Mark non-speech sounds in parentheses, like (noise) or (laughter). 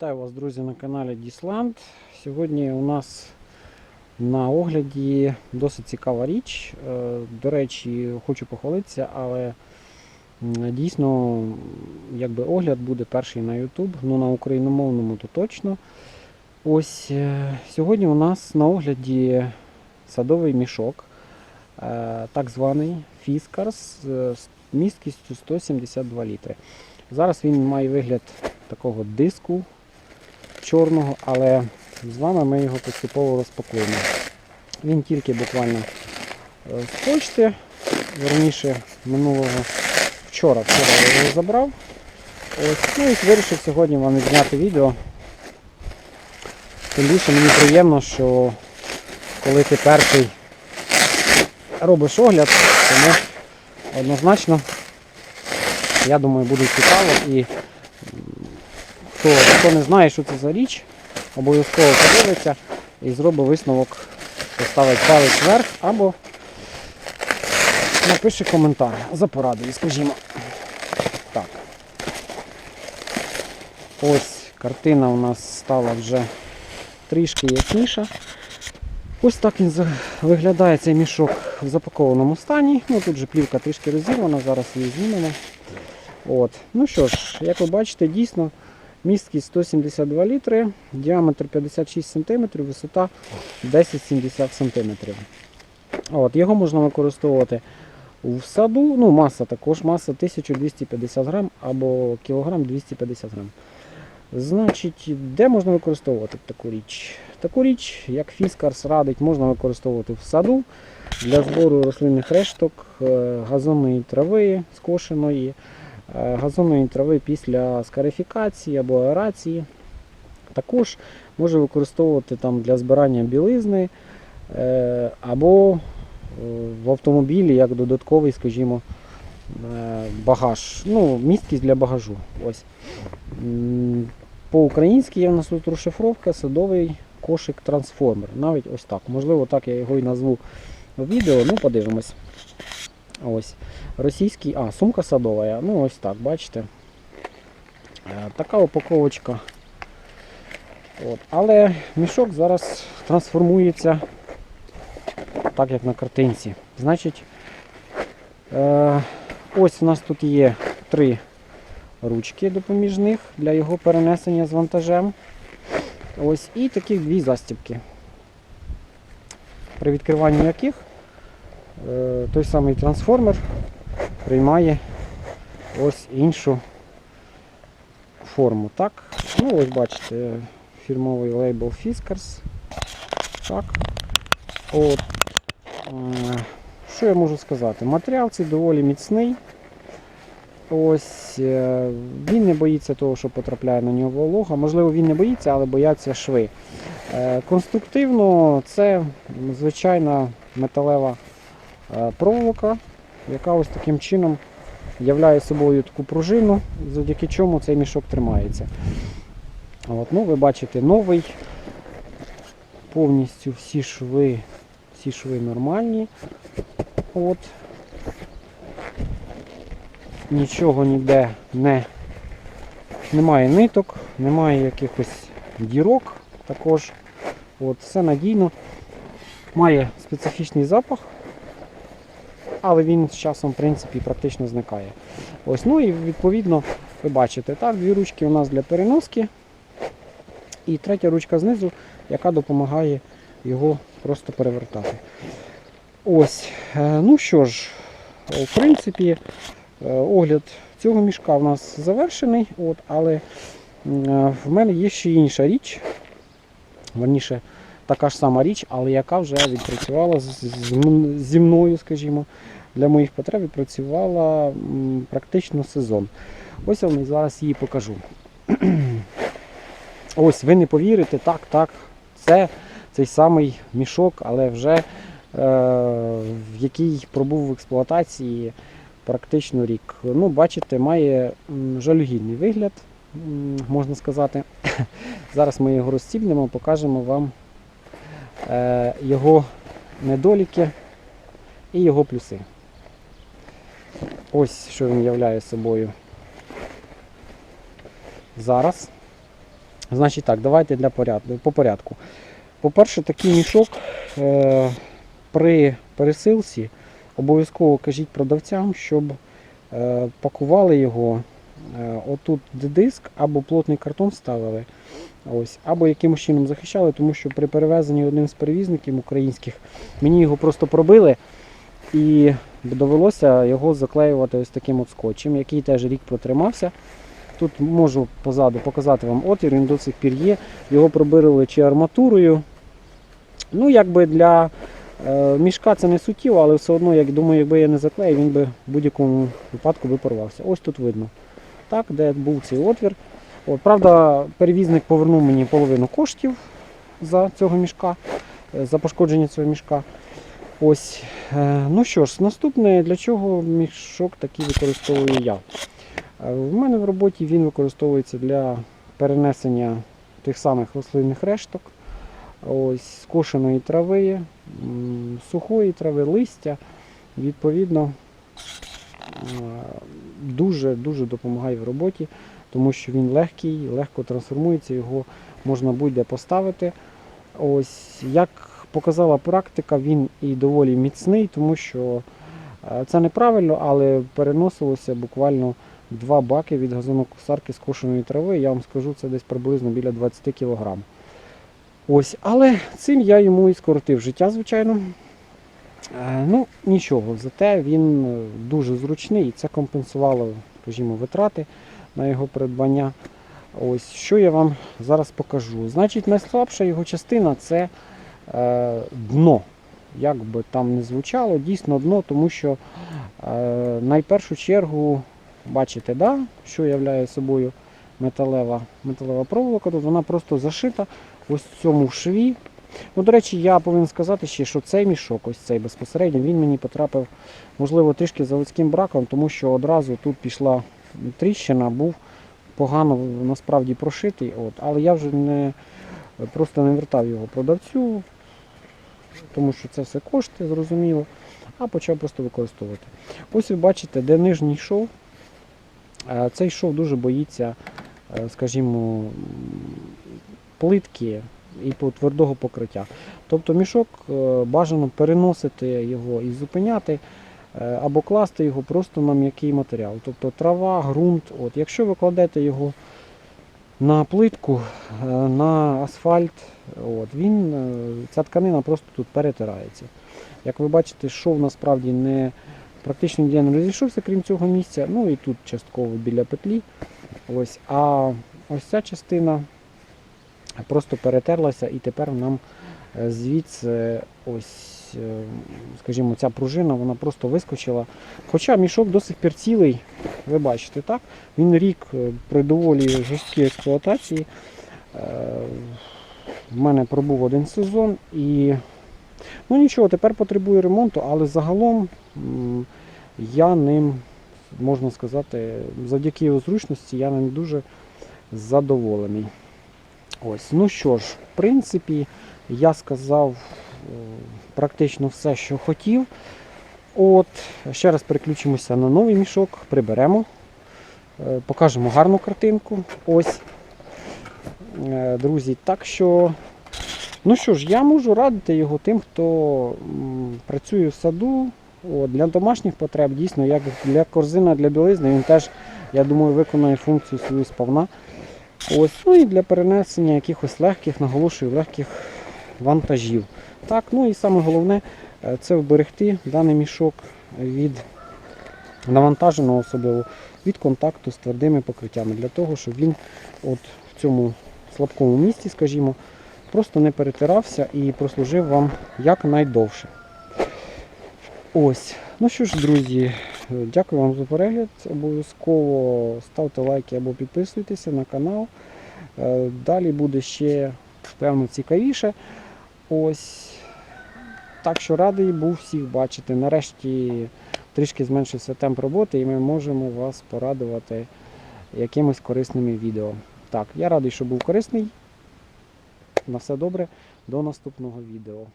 Вітаю вас, друзі, на каналі Дісланд. Сьогодні у нас на огляді досить цікава річ. Е, До речі, хочу похвалитися, але дійсно якби огляд буде перший на YouTube, ну на україномовному то точно. Ось е, сьогодні у нас на огляді садовий мішок, е, так званий Фіскарс з місткістю 172 літри. Зараз він має вигляд такого диску чорного, але з вами ми його поступово розпакуємо. Він тільки буквально е, з почти, верніше минулого вчора, вчора я його забрав. Ось, ну і вирішив сьогодні вам відзняти відео. Тим більше мені приємно, що коли ти перший робиш огляд, тому однозначно, я думаю, буде цікаво і хто, хто не знає, що це за річ, обов'язково подивиться і зробить висновок, поставить палець вверх або напише коментар за порадою, скажімо. Так. Ось картина у нас стала вже трішки ясніша. Ось так він виглядає цей мішок в запакованому стані. Ну тут же плівка трішки розірвана, зараз її знімемо. От. Ну що ж, як ви бачите, дійсно місткість 172 літри, діаметр 56 см, висота 10-70 см. От, його можна використовувати в саду. Ну, маса також, маса 1250 грам або кілограм 250 грам. Значить, де можна використовувати таку річ? Таку річ, як Фіскарс радить, можна використовувати в саду для збору рослинних решток, е, газонної трави скошеної, газонної трави після скарифікації або аерації. Також може використовувати там для збирання білизни е, або е, в автомобілі як додатковий, скажімо, е, багаж. Ну, місткість для багажу. Ось. По-українськи є в нас тут розшифровка садовий кошик трансформер. Навіть ось так. Можливо, так я його і назву в відео, ну подивимось. Ось. Російський, а, сумка садова. Ну ось так, бачите. Е, Така упаковочка. От. Але мішок зараз трансформується так, як на картинці. Значить, е, ось у нас тут є три ручки допоміжних для його перенесення з вантажем. Ось і таких дві застібки. При відкриванні яких той самий трансформер приймає ось іншу форму. Так? Ну ось бачите, фірмовий лейбл Fiskars. Так. От. Е, Що я можу сказати? Матеріал цей доволі міцний. Ось е, він не боїться того, що потрапляє на нього волога. Можливо, він не боїться, але бояться шви. Е, Конструктивно це звичайна металева е, проволока, яка ось таким чином являє собою таку пружину, завдяки чому цей мішок тримається. От, ну, ви бачите, новий, повністю всі шви, всі шви нормальні. От. Нічого ніде не немає ниток, немає якихось дірок також. От, все надійно. Має специфічний запах, але він з часом в принципі практично зникає. Ось, ну і відповідно ви бачите, так, дві ручки у нас для переноски. І третя ручка знизу, яка допомагає його просто перевертати. Ось, е, ну що ж, в принципі, е, огляд цього мішка у нас завершений, от, але е, в мене є ще інша річ. Верніше, така ж сама річ, але яка вже відпрацювала зі мною, скажімо, для моїх потреб відпрацювала практично сезон. Ось я вам зараз її покажу. (clears throat) Ось, ви не повірите, так, так, це цей самий мішок, але вже е, в який пробув в експлуатації практично рік. Ну, бачите, має жалюгідний вигляд, можна сказати. (clears throat) Зараз ми його розстібнемо, покажемо вам його недоліки і його плюси. Ось що він являє собою зараз. Значить так, давайте для порядку, по порядку. По-перше, такий мішок е, при пересилці обов'язково кажіть продавцям, щоб е, пакували його е, отут де диск або плотний картон ставили, ось, або якимось чином захищали, тому що при перевезенні одним з перевізників українських мені його просто пробили і довелося його заклеювати ось таким от скотчем, який теж рік протримався. Тут можу позаду показати вам отвір, він до сих пір є. Його пробирили чи арматурою. Ну, якби для е, мішка це не суттєво, але все одно, як думаю, якби я не заклеїв, він би в будь-якому випадку би порвався. Ось тут видно. Так, де був цей отвір. От, правда, перевізник повернув мені половину коштів за цього мішка, е, за пошкодження цього мішка. Ось. Е, ну що ж, наступне, для чого мішок такий використовую я. Е, В мене в роботі він використовується для перенесення тих самих рослинних решток, ось, скошеної трави, сухої трави, листя. Відповідно, дуже-дуже допомагає в роботі, тому що він легкий, легко трансформується, його можна будь-де поставити. Ось, як показала практика, він і доволі міцний, тому що е, це неправильно, але переносилося буквально два баки від газонокосарки скошеної трави. Я вам скажу, це десь приблизно біля 20 кг. Ось, але цим я йому і скоротив життя, звичайно. Е, Ну, нічого, зате він е, дуже зручний і це компенсувало, скажімо, витрати на його придбання. Ось, що я вам зараз покажу. Значить, найслабша його частина це е, дно. Як би там не звучало, дійсно дно, тому що е, найпершу чергу, бачите, да, що являє собою металева, металева проволока, тут вона просто зашита ось в цьому шві. Ну, до речі, я повинен сказати ще, що цей мішок, ось цей безпосередньо, він мені потрапив, можливо, трішки заводським браком, тому що одразу тут пішла тріщина, був погано насправді прошитий. От. Але я вже не, просто не вертав його продавцю, тому що це все кошти, зрозуміло, а почав просто використовувати. Ось ви бачите, де нижній шов. Е, Цей шов дуже боїться, е, скажімо, плитки і по- твердого покриття. Тобто мішок е, бажано переносити його і зупиняти, е, або класти його просто на м'який матеріал. Тобто трава, ґрунт. От. Якщо ви кладете його на плитку, е, на асфальт, от, він, ця тканина просто тут перетирається. Як ви бачите, шов насправді не практично ніде не розійшовся, крім цього місця. Ну і тут частково біля петлі. Ось. А ось ця частина просто перетерлася і тепер нам е, звідси ось, е, скажімо, ця пружина вона просто вискочила. Хоча мішок до сих пір цілий, ви бачите, так? Він рік е, при доволі жорсткій експлуатації. В мене пробув один сезон і ну нічого, тепер потребує ремонту, але загалом я ним, можна сказати, завдяки його зручності, я ним дуже задоволений. Ось, ну що ж, в принципі, я сказав е, практично все, що хотів. От, ще раз переключимося на новий мішок, приберемо, е, покажемо гарну картинку. Ось, Е, друзі. Так що, ну що ж, я можу радити його тим, хто працює в саду. От, для домашніх потреб, дійсно, як для корзина для білизни, він теж, я думаю, виконує функцію свою сповна. Ось, ну і для перенесення якихось легких, наголошую, легких вантажів. Так, ну і саме головне е, це вберегти даний мішок від навантаженого особливо від контакту з твердими покриттями, для того, щоб він от в цьому слабкому місці, скажімо, просто не перетирався і прослужив вам якнайдовше. Ось. Ну що ж, друзі, дякую вам за перегляд. Обов'язково ставте лайки або підписуйтеся на канал. Е, Далі буде ще певно цікавіше. Ось. Так що радий був всіх бачити. Нарешті трішки зменшився темп роботи і ми можемо вас порадувати якимось корисними відео. Так, я радий, що був корисний. На все добре. До наступного відео.